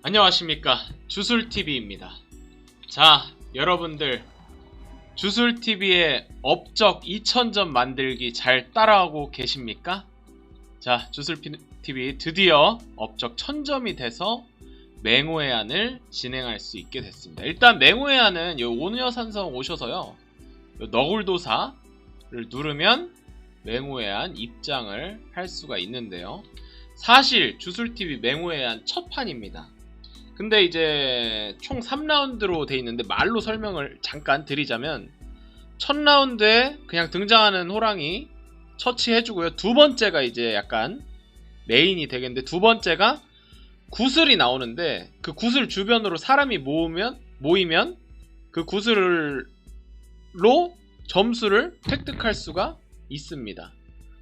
안녕하십니까. 주술TV입니다. 자 여러분들. 주술TV의 업적 2000점 만들기 잘 따라하고 계십니까? 자 주술TV 드디어 업적 1000점이 돼서 맹호해안을 진행할 수 있게 됐습니다. 일단 맹호해안은 요 오녀산성 오셔서요. 요 너굴도사를 누르면 맹호해안 입장을 할 수가 있는데요. 사실 주술TV 맹호해안 첫 판입니다 근데 이제 총 3라운드로 돼 있는데 말로 설명을 잠깐 드리자면 첫 라운드에 그냥 등장하는 호랑이 처치해주고요. 두 번째가 이제 약간 메인이 되겠는데 두 번째가 구슬이 나오는데 그 구슬 주변으로 사람이 모으면 모이면 그 구슬로 점수를 획득할 수가 있습니다.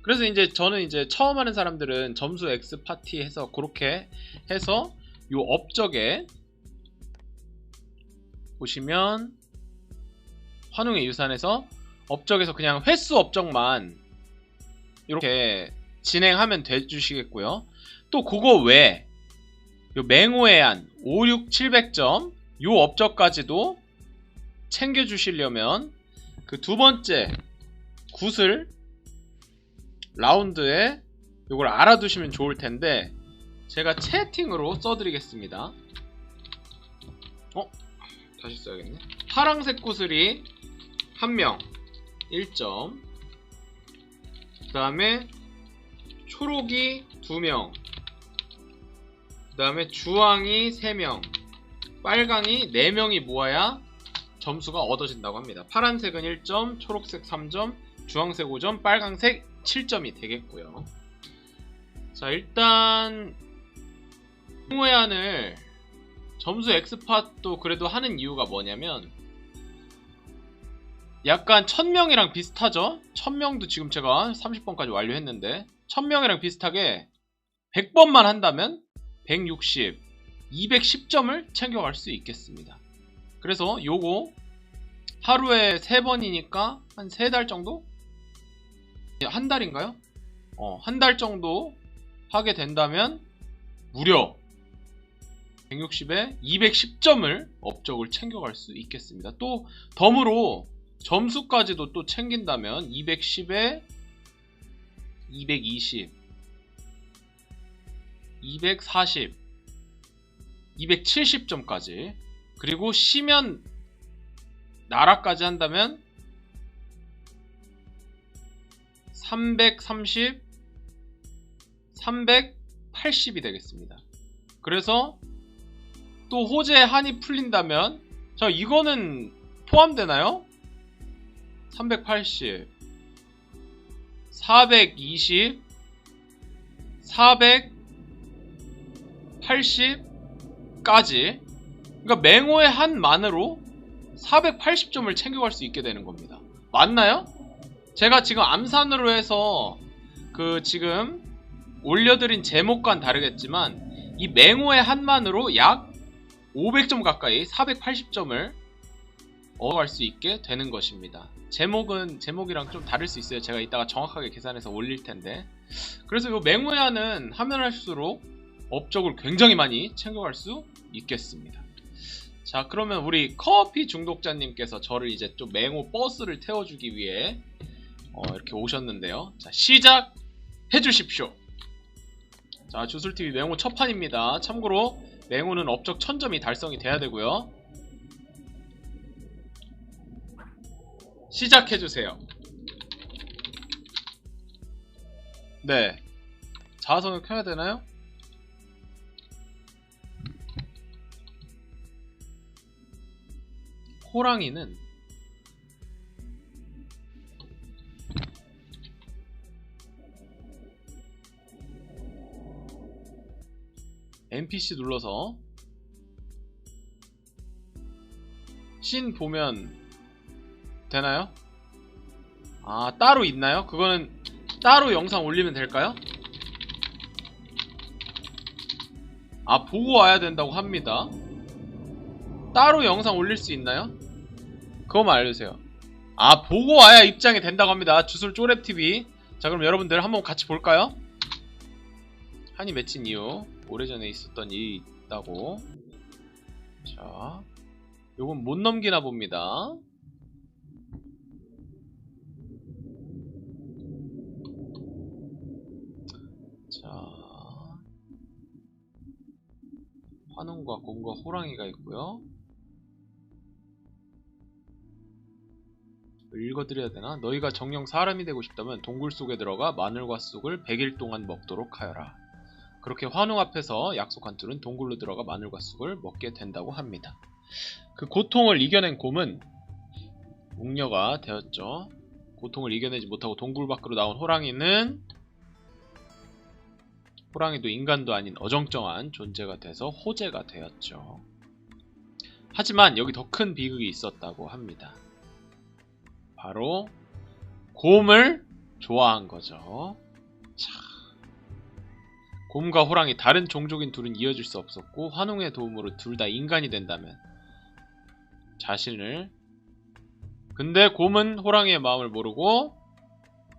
그래서 이제 저는 이제 처음 하는 사람들은 점수 X 파티 해서 그렇게 해서 요 업적에 보시면 환웅의 유산에서 업적에서 그냥 횟수 업적만 이렇게 진행하면 돼주시겠고요. 또 그거 외에 요 맹호의 한 5, 6, 700점 요 업적까지도 챙겨주시려면 그 두 번째 구슬 라운드에 요걸 알아두시면 좋을 텐데 제가 채팅으로 써드리겠습니다. 어? 다시 써야겠네. 파랑색 구슬이 1명 1점 그 다음에 초록이 2명 그 다음에 주황이 3명 빨강이 4명이 모아야 점수가 얻어진다고 합니다. 파란색은 1점, 초록색 3점, 주황색 5점, 빨강색 7점이 되겠고요. 자 일단 홍해안을 점수 엑스팟도 그래도 하는 이유가 뭐냐면 약간 1000명이랑 비슷하죠? 1000명도 지금 제가 30번까지 완료했는데 1000명이랑 비슷하게 100번만 한다면 160, 210점을 챙겨갈 수 있겠습니다. 그래서 요거 하루에 3번이니까 한 3달 정도? 한 달인가요? 어, 한 달 정도 하게 된다면 무려 160에 210점을 업적을 챙겨갈 수 있겠습니다. 또 덤으로 점수까지도 또 챙긴다면 210에 220, 240, 270점까지 그리고 시면 나라까지 한다면 330, 380이 되겠습니다. 그래서 또 호재 한이 풀린다면 자 이거는 포함되나요? 380 420 480까지 그러니까 맹호의 한만으로 480점을 챙겨갈 수 있게 되는 겁니다. 맞나요? 제가 지금 암산으로 해서 그 지금 올려드린 제목과는 다르겠지만 이 맹호의 한만으로 약 500점 가까이 480점을 얻어갈 수 있게 되는 것입니다. 제목은 제목이랑 좀 다를 수 있어요. 제가 이따가 정확하게 계산해서 올릴 텐데. 그래서 이 맹호야는 하면 할수록 업적을 굉장히 많이 챙겨갈 수 있겠습니다. 자, 그러면 우리 커피 중독자님께서 저를 이제 좀 맹호 버스를 태워주기 위해 어, 이렇게 오셨는데요. 자, 시작해 주십시오. 자, 주술TV 맹호 첫 판입니다. 참고로 맹호는 업적 1000점이 달성이 돼야 되고요. 시작해주세요. 네. 자아성을 켜야 되나요? 호랑이는 NPC 눌러서 신 보면 되나요? 아 따로 있나요? 그거는 따로 영상 올리면 될까요? 아 보고 와야 된다고 합니다 따로 영상 올릴 수 있나요? 그거만 알려주세요 아 보고 와야 입장이 된다고 합니다 주술 쪼랩TV 자 그럼 여러분들 한번 같이 볼까요? 한이 맺힌 이유 오래전에 있었던 이 있다고. 자, 요건 못 넘기나 봅니다. 자, 환웅과 곰과 호랑이가 있고요. 읽어드려야 되나? 너희가 정령 사람이 되고 싶다면 동굴 속에 들어가 마늘과 쑥을 100일 동안 먹도록 하여라. 그렇게 환웅 앞에서 약속한 둘은 동굴로 들어가 마늘과 쑥을 먹게 된다고 합니다. 그 고통을 이겨낸 곰은 웅녀가 되었죠. 고통을 이겨내지 못하고 동굴 밖으로 나온 호랑이는 호랑이도 인간도 아닌 어정쩡한 존재가 돼서 호재가 되었죠. 하지만 여기 더 큰 비극이 있었다고 합니다. 바로 곰을 좋아한 거죠. 자, 곰과 호랑이 다른 종족인 둘은 이어질 수 없었고 환웅의 도움으로 둘 다 인간이 된다면 자신을 근데 곰은 호랑이의 마음을 모르고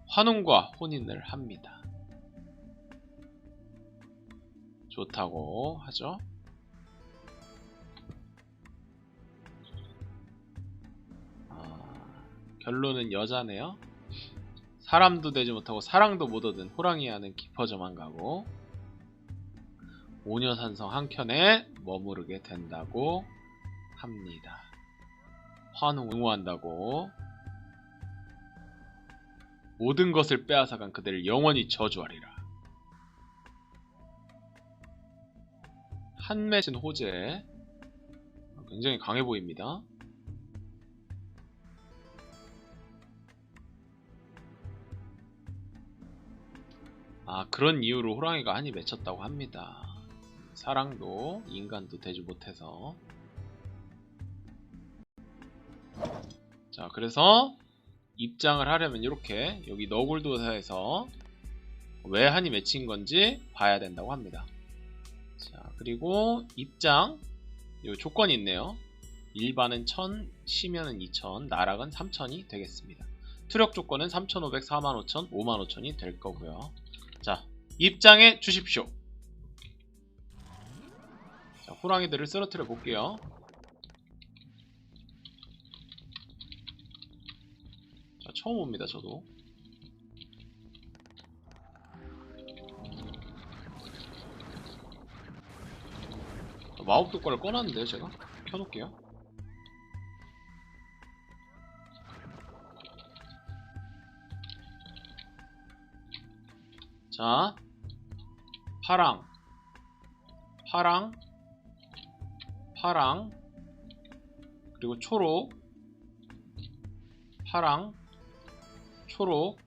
환웅과 혼인을 합니다. 좋다고 하죠. 아, 결론은 여자네요. 사람도 되지 못하고 사랑도 못 얻은 호랑이와는 깊어져만 가고 오녀산성 한켠에 머무르게 된다고 합니다. 환웅 응원한다고 모든 것을 빼앗아간 그대를 영원히 저주하리라. 한맺은 호재 굉장히 강해 보입니다. 아 그런 이유로 호랑이가 한이 맺혔다고 합니다. 사랑도 인간도 되지 못해서 자 그래서 입장을 하려면 이렇게 여기 너굴도사에서 왜 한이 맺힌 건지 봐야 된다고 합니다. 자 그리고 입장 요 조건이 있네요. 일반은 1000, 시면은 2000, 나락은 3000이 되겠습니다. 투력 조건은 3500, 45000, 55000이 될 거고요. 자 입장해 주십시오. 자, 호랑이들을 쓰러뜨려 볼게요. 자, 처음 옵니다, 저도. 자, 마법 효과를 꺼놨는데요, 제가? 켜놓을게요. 자, 파랑, 파랑, 파랑, 그리고 초록, 파랑, 초록.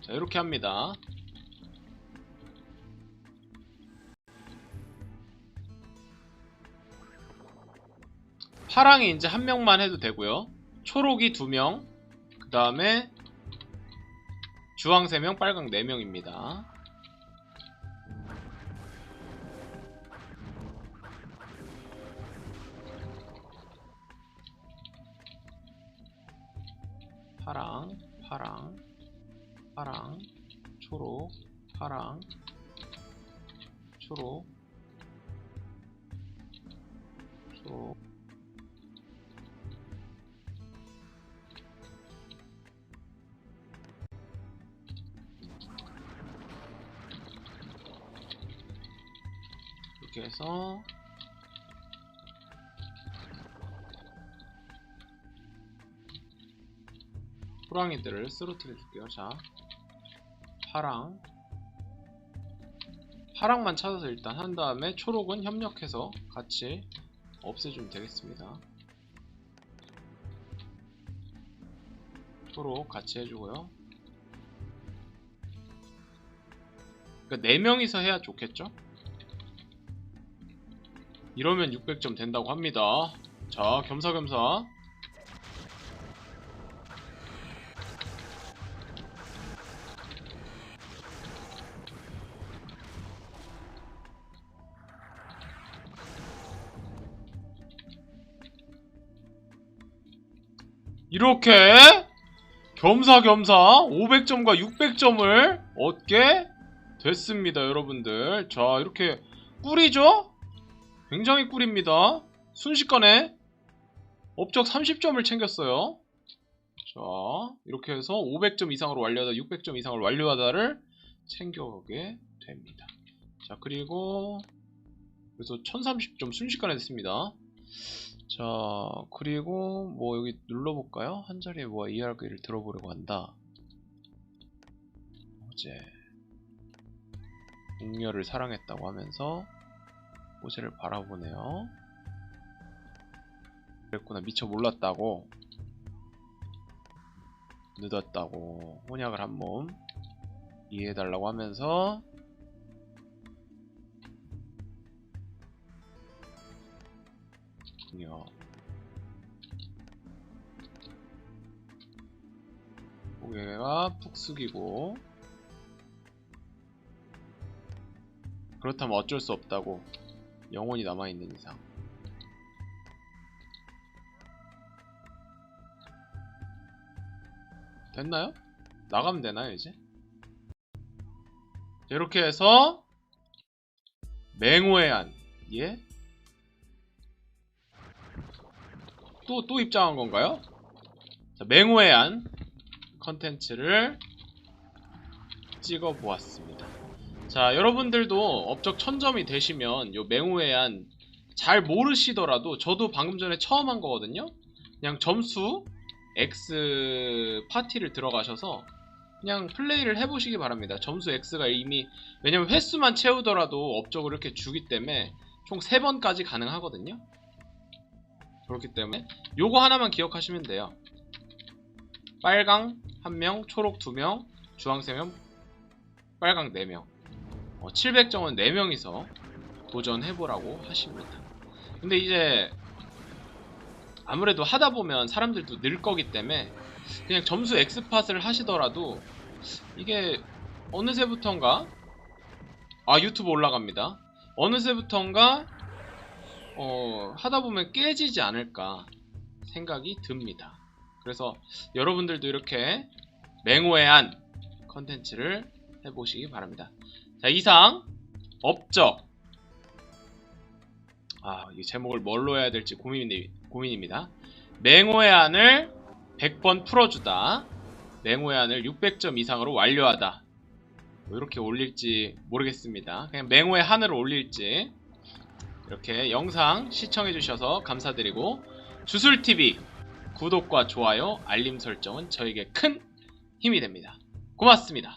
자, 이렇게 합니다. 파랑이 이제 한 명만 해도 되고요. 초록이 두 명, 그 다음에 주황 3명, 빨강 4명입니다. 파랑, 파랑, 파랑, 초록, 파랑, 초록, 초록. 이렇게 해서 호랑이들을 쓰러뜨려 줄게요. 자, 파랑. 파랑만 찾아서 일단 한 다음에 초록은 협력해서 같이 없애주면 되겠습니다. 초록 같이 해주고요. 그러니까 4명이서 해야 좋겠죠? 이러면 600점 된다고 합니다. 자, 겸사겸사. 이렇게 겸사겸사 500점과 600점을 얻게 됐습니다, 여러분들. 자, 이렇게 꿀이죠? 굉장히 꿀입니다. 순식간에 업적 30점을 챙겼어요. 자, 이렇게 해서 500점 이상으로 완료하다, 600점 이상을 완료하다를 챙겨오게 됩니다. 자, 그리고 그래서 1030점 순식간에 됐습니다. 자, 그리고 뭐 여기 눌러볼까요? 한 자리에 뭐 이야기를 들어보려고 한다. 어제 웅녀를 사랑했다고 하면서 호재를 바라보네요. 그랬구나 미처 몰랐다고 늦었다고 혼약을 한 몸 이해해달라고 하면서 웅녀 고개가 푹 숙이고 그렇다면 어쩔 수 없다고 영혼이 남아있는 이상 됐나요? 나가면 되나요 이제? 자, 이렇게 해서 맹호의 안 예? 또, 또 입장한 건가요? 자, 맹호의 안 컨텐츠를 찍어 보았습니다. 자, 여러분들도 업적 1000점이 되시면 요 맹호의 안잘 모르시더라도 저도 방금 전에 처음 한 거거든요. 그냥 점수 X 파티를 들어가셔서 그냥 플레이를 해보시기 바랍니다. 점수 X가 이미 왜냐면 횟수만 채우더라도 업적을 이렇게 주기 때문에 총 3번까지 가능하거든요. 그렇기 때문에 요거 하나만 기억하시면 돼요. 빨강 1명, 초록 2명, 주황 3명, 빨강 4명. 어, 700점은 4명이서 도전해보라고 하십니다. 근데 이제 아무래도 하다 보면 사람들도 늘 거기 때문에 그냥 점수 엑스팟을 하시더라도 이게 어느새부턴가 아 유튜브 올라갑니다. 어느새부턴가 어, 하다 보면 깨지지 않을까 생각이 듭니다. 그래서 여러분들도 이렇게 맹호의한 컨텐츠를 해보시기 바랍니다. 자 이상 업적 아, 이 제목을 뭘로 해야 될지 고민, 고민입니다. 맹호의 안을 100번 풀어주다. 맹호의 안을 600점 이상으로 완료하다. 뭐 이렇게 올릴지 모르겠습니다. 그냥 맹호의 한을 올릴지. 이렇게 영상 시청해주셔서 감사드리고, 주술TV 구독과 좋아요, 알림 설정은 저에게 큰 힘이 됩니다. 고맙습니다.